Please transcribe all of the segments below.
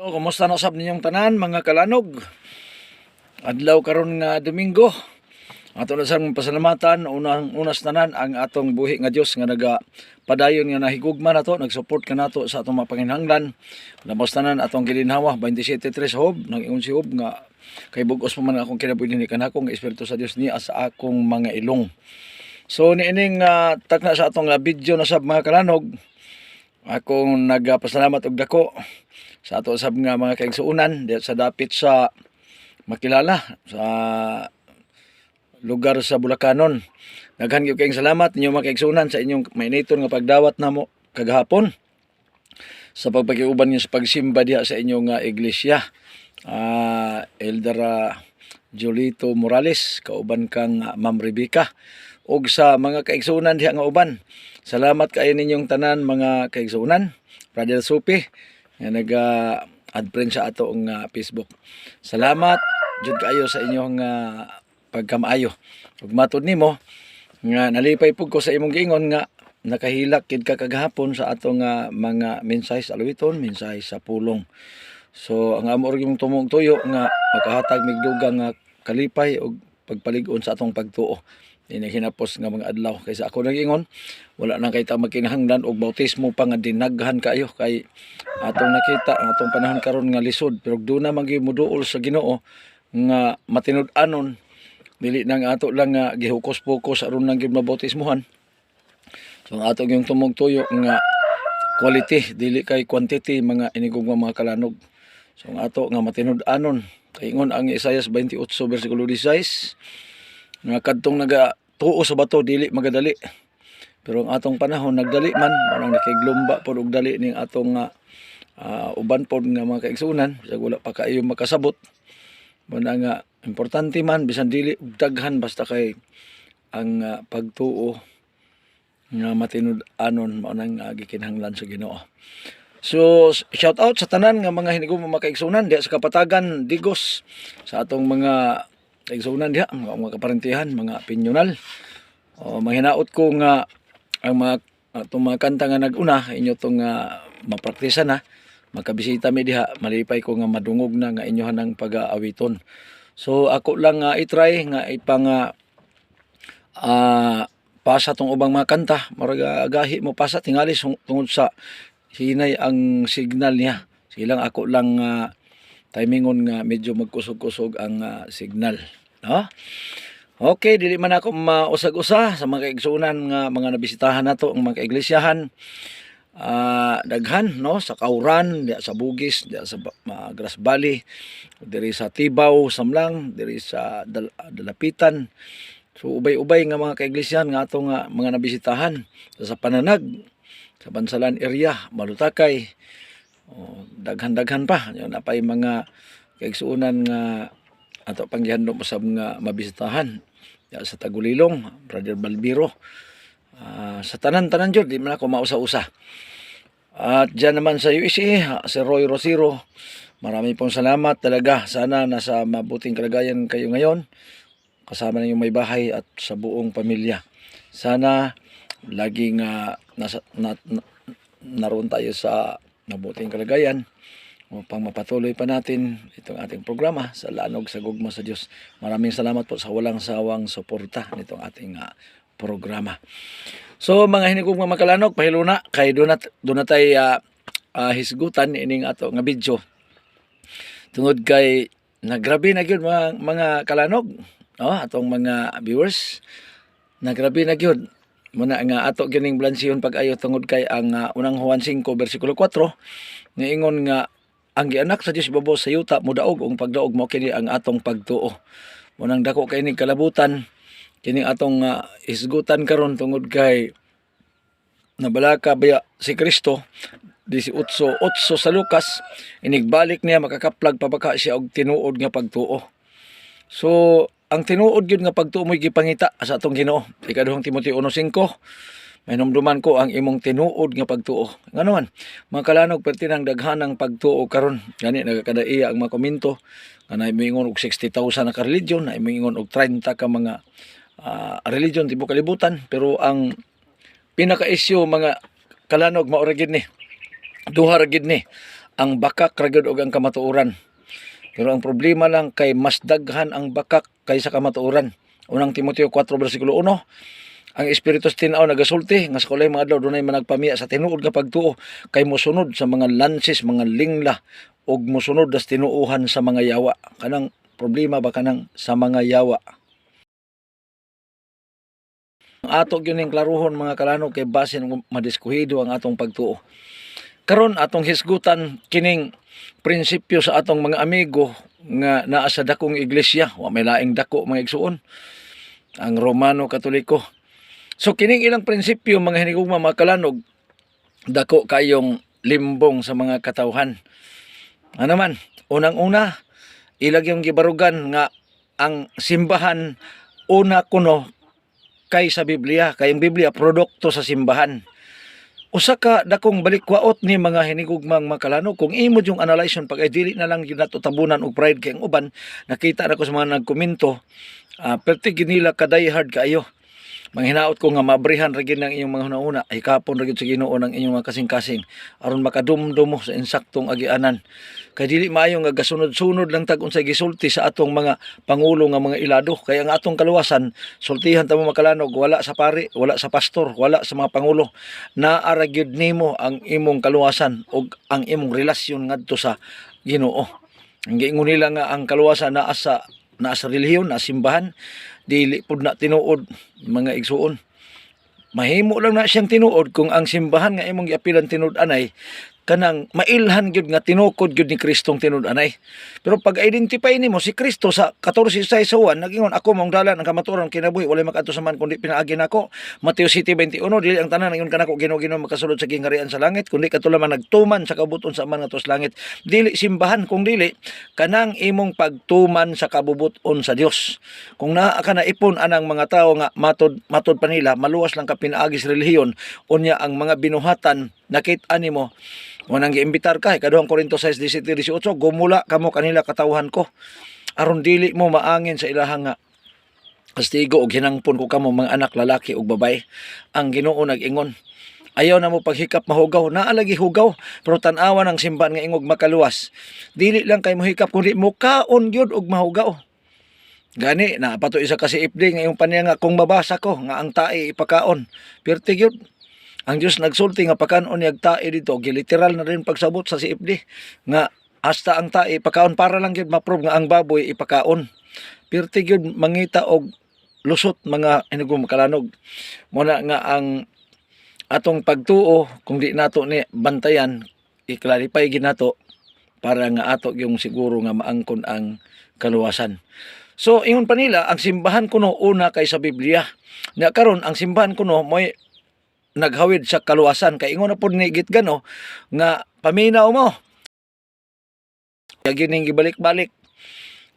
So, kumusta na sab ninyong tanan mga kalanog? Adlaw karon nga Domingo. Ato na sang pasalamatan unang unas tanan ang atong buhi nga Dios nga naga padayon nga nahigugma nato nagsupport ka nato sa atong mga panginhanglan. Labas tanan atong gilinhawa 27:3 hob nang ingon si hob nga kay bugos pa man akong kinabuhi ni kanako nga espiritu sa Dios niya sa akong mga ilong. So niining uh, takna sa atong uh, video na sab mga kalanog akong nagpasalamat og dako sa ato sab nga mga kaigsuunan diya sa dapit sa makilala sa lugar sa Bulacanon. Daghan gyud kayong salamat ninyo mga kaigsuunan sa inyong mainiton nga pagdawat namo kagahapon sa pagpakiuban niyo sa pagsimba diha sa inyong nga iglesia. Ah, Elder Jolito Morales, kauban kang ah, Ma'am Rebecca ug sa mga kaigsuunan diha nga uban. Salamat kayo ninyong tanan mga kaigsuunan. Brother Supi nga naga add friend sa ato nga Facebook. Salamat jud kayo sa inyong uh, pagkamaayo. Ug matud nimo nga nalipay pug ko sa imong giingon nga nakahilak kid ka kagahapon sa ato nga mga mensahe sa aluwiton, mensahe sa pulong. So ang amo ug imong tumong tuyo nga makahatag migdugang nga kalipay ug pagpalig-on sa atong pagtuo. Ini hinapos nga mga adlaw kaysa ako nagingon. Wala na kay ta magkinahanglan og bautismo pa nga dinaghan kayo kay atong nakita ang atong panahon karon nga lisod. Pero doon na magi muduol sa Ginoo nga matinud-anon dili nang ato lang nga gihukos-pokos aron nang gyud mabautismohan. So ang ato yung tumog tuyo nga quality dili kay quantity mga inigong mga kalanog. So ang ato nga matinud-anon kay ingon ang Isaiah 28 bersikulo 16 nga kadtong naga tuo sa bato dili magadali pero ang atong panahon nagdali man manang nakiglumba pod og dali ning atong ah, uban pod nga mga kaigsunan sa wala pa kayo makasabot Muna nga, importante man, bisan dili daghan basta kay ang ah, pagtuo nga matinud anon mao nang uh, gikinahanglan sa Ginoo. So shout out sa tanan nga mga hinigong mga kaigsunan diha sa Kapatagan, Digos sa atong mga kaigsunan diha, mga, mga kaparentihan, mga pinyonal. O mahinaot ko nga ang mga atong mga kanta nga nag-una inyo tong uh, mapraktisan na makabisita mi diha malipay ko nga madungog na nga inyohan ang pag-aawiton. So ako lang nga i-try nga ipang uh, ah, pasa tong ubang mga kanta maraga agahi mo pasa tingali tungod sa hinay ang signal niya. Silang ako lang ah, timingon nga medyo magkusog-kusog ang ah, signal, no? Okay, dili man ako mausag-usa sa mga kaigsunan nga mga nabisitahan nato ang mga kaiglesiyahan ah daghan no sa Kauran, diya sa Bugis, diya sa ma- Grass Valley, diri sa Tibaw, Samlang, diri sa Dal- Dalapitan. So ubay-ubay nga mga kaiglesiyan nga ato nga mga nabisitahan sa Pananag, sa Bansalan area, Malutakay. Oh, daghan-daghan pa. Yun na pa yung mga kaigsuunan nga ato pang gihandom usab nga mabisitahan. Diya sa Tagulilong, Brother Balbiro. Ah, sa tanan-tanan jud di man ako mausa-usa. At dyan naman sa USA, si Roy Rosiro, marami pong salamat talaga. Sana nasa mabuting kalagayan kayo ngayon, kasama na yung may bahay at sa buong pamilya. Sana laging ah, nasa, na, na, naroon tayo sa mabuting kalagayan upang mapatuloy pa natin itong ating programa sa lanog sa gugma sa Diyos. Maraming salamat po sa walang sawang suporta nitong ating ah, programa. So mga hinigog mga makalanog, pahilo na kay doon na, doon na tayo ah, ah, hisgutan ining ato nga video. Tungod kay nagrabi na gyud mga mga kalanog, no? Atong mga viewers. Nagrabi na gyud muna nga ato gining blansihon pag ayo tungod kay ang ah, unang Juan 5 bersikulo 4 nga ingon nga ang gianak sa Dios babo sa yuta mudaog ang pagdaog mo kini ang atong pagtuo. Munang dako kay ning kalabutan kini atong ah, isgutan karon tungod kay nabalaka baya si Kristo 18:8 sa Lucas inigbalik niya makakaplag pabaka siya og tinuod nga pagtuo. So ang tinuod gyud nga pagtuo mo'y gipangita sa atong Ginoo. Ikaduhang Timoteo 1:5 may numduman ko ang imong tinuod nga pagtuo. Ngano man, mga kalanog pertinang daghanang pagtuo karon. Gani nagakadaiya ang mga komento nga na moingon og 60,000 na ka religion, na moingon og 30 ka mga ah, religion tibuok kalibutan, pero ang pinaka-issue mga kalanog mao gid ni. Duha gid ni ang bakak ra gyud og ang kamatuoran. Pero ang problema lang kay mas daghan ang bakak kaysa kamatuoran. Unang Timoteo 4 bersikulo 1, ang Espiritu sa tinaw nagasulti nga sa kulay mga adlaw dunay managpamiya sa tinuod nga pagtuo kay mosunod sa mga lansis, mga lingla ug mosunod das tinuuhan sa mga yawa. Kanang problema ba kanang sa mga yawa. Ang ato gyud ning klaruhon mga kalano kay base ng madiskuhido ang atong pagtuo. Karon atong hisgutan kining prinsipyo sa atong mga amigo nga naa sa dakong iglesia, wa may laing dako mga igsuon. Ang Romano Katoliko. So kining ilang prinsipyo mga hinigugma mga kalanog dako kayong limbong sa mga katawhan. Ano man, unang-una ilag yung gibarugan nga ang simbahan una kuno kay sa Biblia, kay ang Biblia produkto sa simbahan. Usa ka dakong balikwaot ni mga hinigugmang makalano kung imo yung analyzon pag ay dili na lang yun nato tabunan og pride kay ang uban nakita na ko sa mga nagkomento uh, perti ginila ka diehard kaayo manghinaot ko nga mabrihan ra ang inyong mga hunahuna ay kapon ra gyud sa Ginoo ang inyong mga kasing-kasing. Aron makadumdum sa insaktong agianan. Kay dili maayo nga gasunod-sunod lang tag unsay gisulti sa atong mga pangulo nga mga ilado. Kay ang atong kaluwasan sultihan ta mo makalanog. Wala sa pari wala sa pastor wala sa mga pangulo. Naara gyud nimo ang imong kaluwasan ug ang imong relasyon ngadto sa Ginoo. Ang giingon nila nga ang kaluwasan naa sa naa sa relihiyon, naa simbahan, dili pud na tinuod mga igsuon. Mahimo lang na siyang tinuod kung ang simbahan nga imong giapilan tinud-anay kanang mailhan gyud nga tinukod gyud ni Kristong tinud-anay. Pero pag identify nimo si Kristo sa 14 sa isawan nagingon ako mong dalan ang kamatuoran kinabuhi walay makadto sa man kundi pinaagi nako. Mateo 7:21 dili ang tanan ingon kanako Ginoo-Ginoo makasulod sa gingarian sa langit kundi katulaman nagtuman sa kabuton sa man nga tos langit. Dili simbahan kung dili kanang imong pagtuman sa kabubuton sa Dios. Kung naa ka na ipon anang mga tao nga matod matod pa nila maluwas lang ka pinaagi sa relihiyon unya ang mga binuhatan nakita nimo Unang giimbitar ka, ikaduhang Korinto 6, 17, 18, gumula kamo kanila katawhan ko. Aron dili mo maangin sa ilahang nga kastigo og hinangpon ko kamo mga anak lalaki ug babay. Ang Ginoo nag-ingon, ayaw na mo paghikap mahugaw, naalagi hugaw, pero tan-awan ang simbahan nga ingog makaluwas. Dili lang kay mohikap kundi mo kaon gyud og mahugaw. Gani na pato isa kasi ipdi nga yung paniya nga kung mabasa ko nga ang tae ipakaon. Pirti gyud ang Dios nagsulti nga pakanon niyag tae dito. Giliteral na rin pagsabot sa CFD nga hasta ang tae pakaon para lang gyud ma-prove nga ang baboy ipakaon. Pirti gyud mangita og lusot mga hinugong makalanog. Mo na nga ang atong pagtuo kung di nato ni bantayan i-clarify gid nato para nga ato yung siguro nga maangkon ang kaluwasan. So ingon pa nila ang simbahan kuno una kay sa Biblia. Nya karon ang simbahan kuno mo'y naghawid sa kaluwasan. Kay ingon na pud ni gitgano nga paminaw mo. Kaya gining gibalik-balik.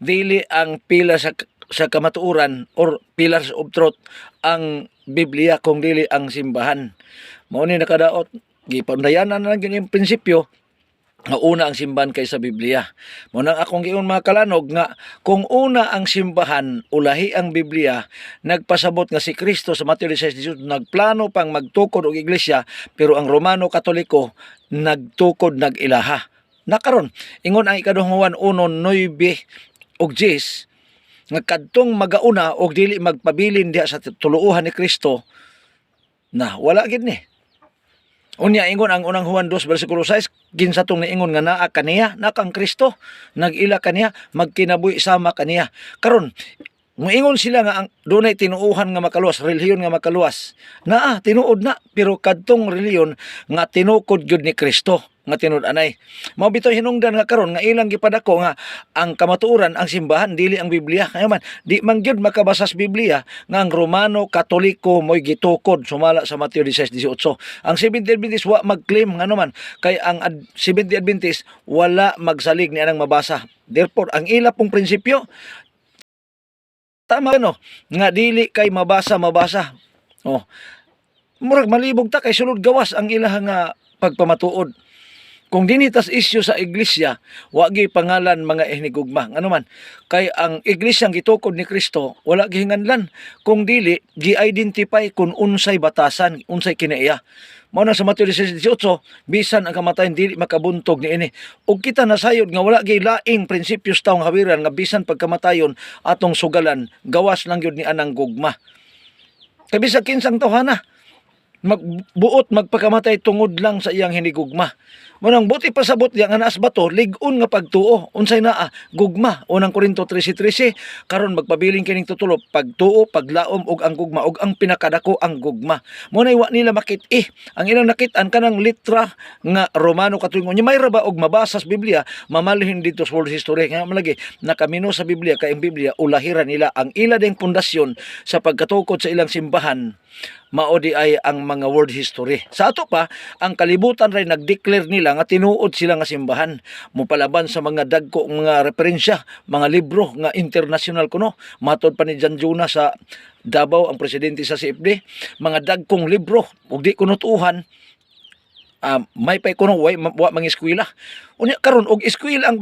Dili ang pila sa sa kamatuoran or pillars of truth ang Biblia kung dili ang simbahan. Mao ni nakadaot gipandayanan na lang yung prinsipyo nga una ang simbahan kaysa Biblia. Mo nang akong giun mga kalanog nga kung una ang simbahan ulahi ang Biblia, nagpasabot nga si Kristo sa Mateo 16:18 nagplano pang magtukod og iglesia pero ang Romano Katoliko nagtukod nagilaha. Nakaron ingon ang ikaduhang Juan 1:9 og 10 nga kadtong magauna og dili magpabilin diha sa tuluuhan ni Kristo na wala gid ni. Unya ingon ang unang Juan 2 bersikulo 6 ginsatong niingon nga naa kaniya na kang Kristo. Nagila kaniya magkinabuhi sama kaniya karon Moingon sila nga ang dunay tinuuhan nga makaluwas, relihiyon nga makaluwas. Naa tinuod na pero kadtong relihiyon nga tinukod gyud ni Kristo nga tinud-anay. Mao bitaw hinungdan nga karon nga ilang gipadako nga ang kamatuoran ang simbahan dili ang Biblia. Kaya man di man gyud makabasas Biblia nga ang Romano Katoliko mo'y gitukod sumala sa Mateo 16:18. Ang Seventh Adventist wa mag-claim nga naman kay ang Ad- Seventh Adventist wala magsalig ni anang mabasa. Therefore, ang ila pong prinsipyo tama no nga dili kay mabasa mabasa. Oh. Murag malibog ta kay sulod gawas ang ilaha nga pagpamatuod kung dinitas isyu sa iglesia wagi pangalan mga hinigugma ano man kay ang iglesyang gitukod ni Kristo wala gihinganlan. Kung dili gi-identify kung unsay batasan unsay kinaiya. Mao na sa Mateo 18 bisan ang kamatayon dili makabuntog ni ini. Ug kita nasayod nga wala gay laing prinsipyo sa taong hawiran nga bisan pagkamatayon atong sugalan gawas lang yun ni anang gugma. Kay bisag kinsang tawhana magbuot magpakamatay tungod lang sa iyang hinigugma. Munang buti pasabot diya nga naas bato, ligon nga pagtuo. Unsay naa, gugma. Unang Korinto 13:13, karon magpabiling kining tutulo, pagtuo, paglaom og ang gugma og ang pinakadako ang gugma. Munay wa nila makit-i. Ang ilang nakit-an kanang litra nga Romano katuingon. Nya may ra ba og mabasa sa Biblia, mamalhin dito sa world history. Nga malagi, nakamino sa Biblia kay ang Biblia ulahiran nila ang ila ding pundasyon sa pagkatukod sa ilang simbahan mao di ay ang mga world history. Sa ato pa, ang kalibutan ray nag-declare nila nga tinuod sila nga simbahan. Mupalaban sa mga dagko mga referensya, mga libro nga international kuno. Matod pa ni Jan Juna sa Davao ang presidente sa CFD, mga dagkong libro ug di kuno tuuhan ah, may pay kuno way wa mga eskwela. Unya karon og eskwela ang